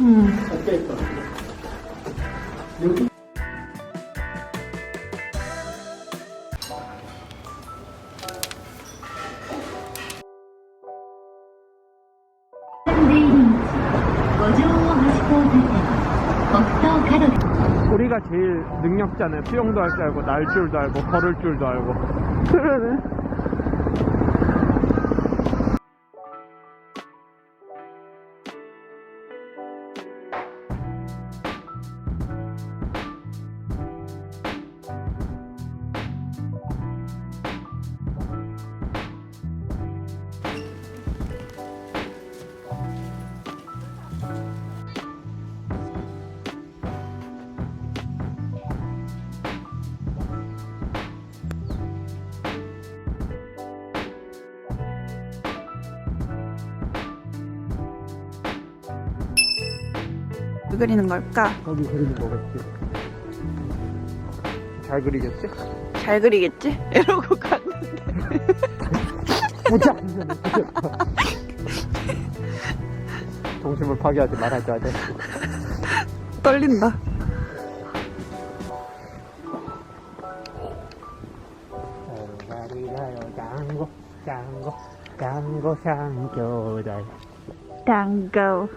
음. 어땠어? 여기 우리가 제일 능력자네. 수영도 할 줄 알고, 날 줄도 알고, 걸을 줄도 알고. 그러네. 왜 그리는 걸까? 거기 그리는 거겠지. 잘 그리겠지? 잘 그리겠지? 이러고 갔는데. 보자! 동심을 파괴하지 말아줘야 돼. 떨린다. 가리가요 장고 장고 장고 상교달 당고.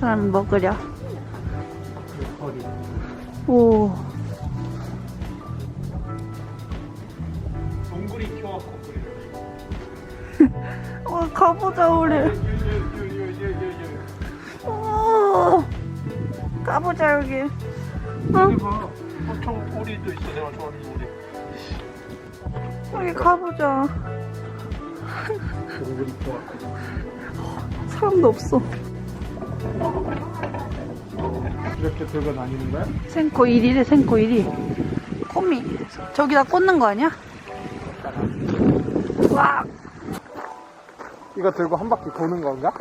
사람? 허리 오. 동굴이 그리려 어, 가보자, 우리. 오. 가보자, 여기. 어? 여기 봐 엄청 오리도 있어 내가 좋아하는 오리 여기 가보자. 동굴이 키워갖고 사람도 없어. 이렇게 들고 다니는 거야? 생코 1이래, 생코 1이. 코미. 저기다 꽂는 거 아니야? 와, 이거 들고 한 바퀴 도는 건가?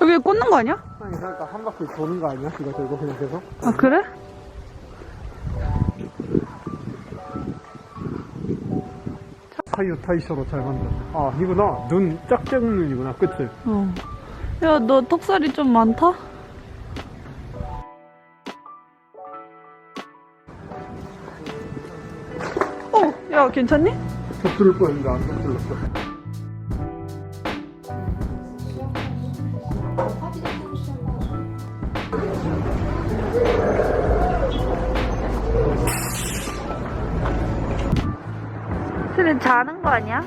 여기 꽂는 거 아니야? 아니 그러니까 한 바퀴 도는 거 아니야? 이거 들고 그냥 계속? 아, 그래? 타이어 타이셔로 잘 만들었네 아 이구나 눈 짝짝 눈이구나 그치? 어. 야, 너 턱살이 좀 많다? 어, 야, 괜찮니? 덮들 뻔했는데 안 덮들렀어 자는 거 아니야?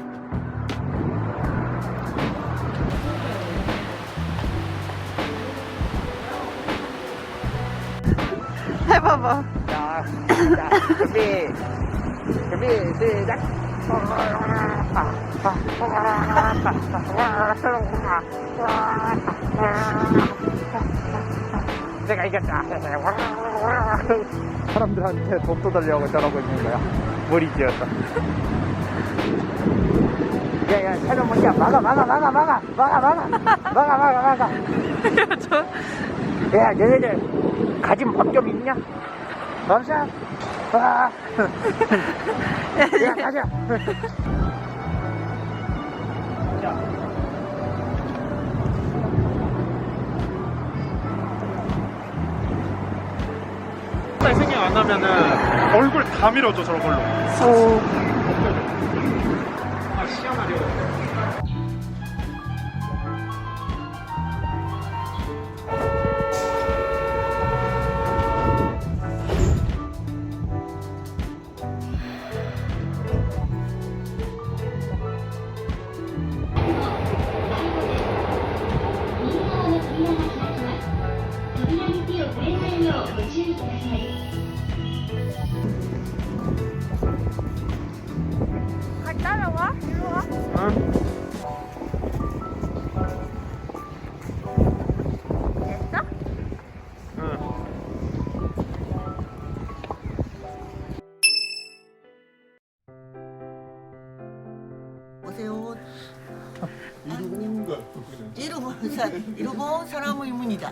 해봐봐. 자, 자, 준비, 준비, 시작. 내가 이겼다. 사람들한테 돈도 달려고 저러고 있는 거야. 머리 찧었다. 야, 야, 차좀 먼저 막아, 막아, 막아, 막아, 막아, 막아, 막아, 막아, 막아. 야, 저, 야, 너희들 가진 밥좀 있냐? 멈춰. 아. 야, 가자. 생각 안 하면은 얼굴 다 밀어줘 저런 걸로. 오. 香辣这个 안녕하세요. 이러고 사- 이러고 사람의 문이다.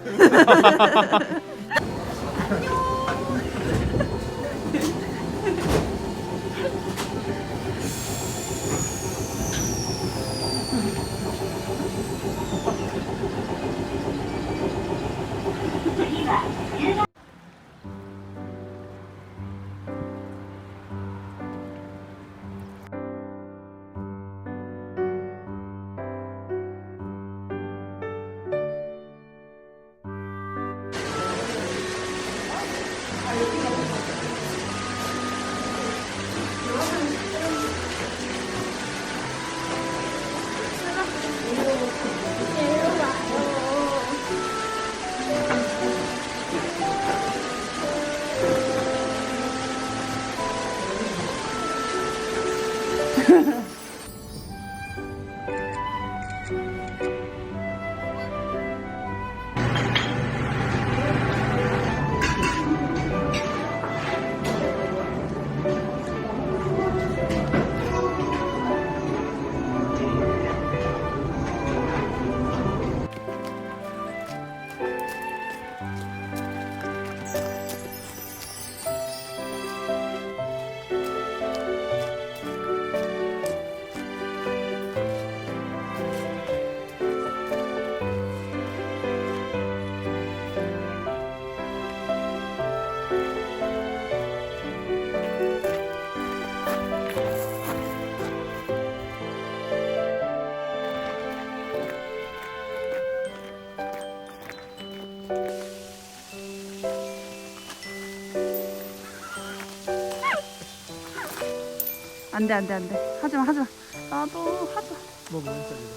안 돼, 안 돼, 안 돼. 하지 마, 하지 마. 나도 하지 마. 뭐 무슨 소리야?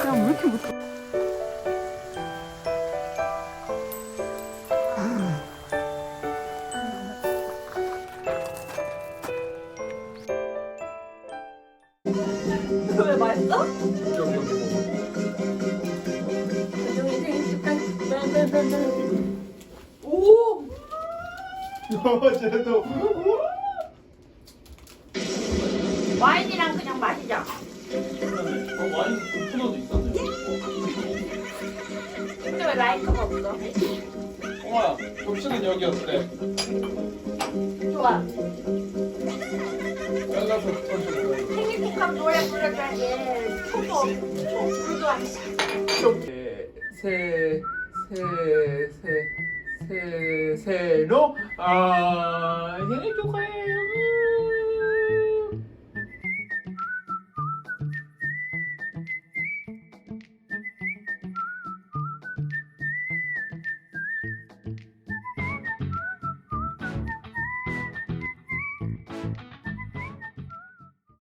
그냥 왜 이렇게 못해? 왜 맛있어? 오! 쟤도 와인이랑 그냥 마시자. 와인 오픈어도 있었네. 근데 왜 라이터가 없어? 홍아야, 급식은 여기 어때? 좋아. 생일 축하 노래 불러줘야지. 초도 없- 초 불도 안 돼. 세, 세, 세, 세, 세로, 아, 생일 축하해.